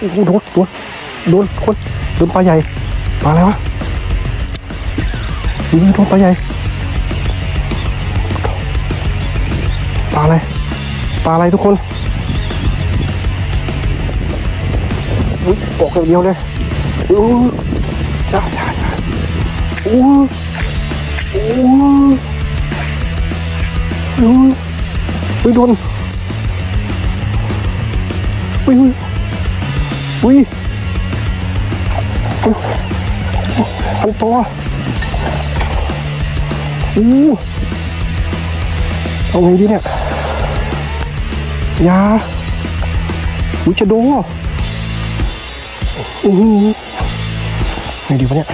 โอ้โหโดนโดนโดนคนโดนปลาใหญ่ปลาอะไรวะอุ้ยโดนปลาใหญ่ปลาอะไรปลาอะไรทุกคนอุ้ยออกอย่างเดียวเลยอู้จ้าจ้าจ้าอู้อู้อู้อุ้ยโดนอุ้ยอุ้ย อุ้ยพันตัวอู้เอาไงดีเนี่ยยาอุ้ยจะโดอู้ไงดีวะเนี่ย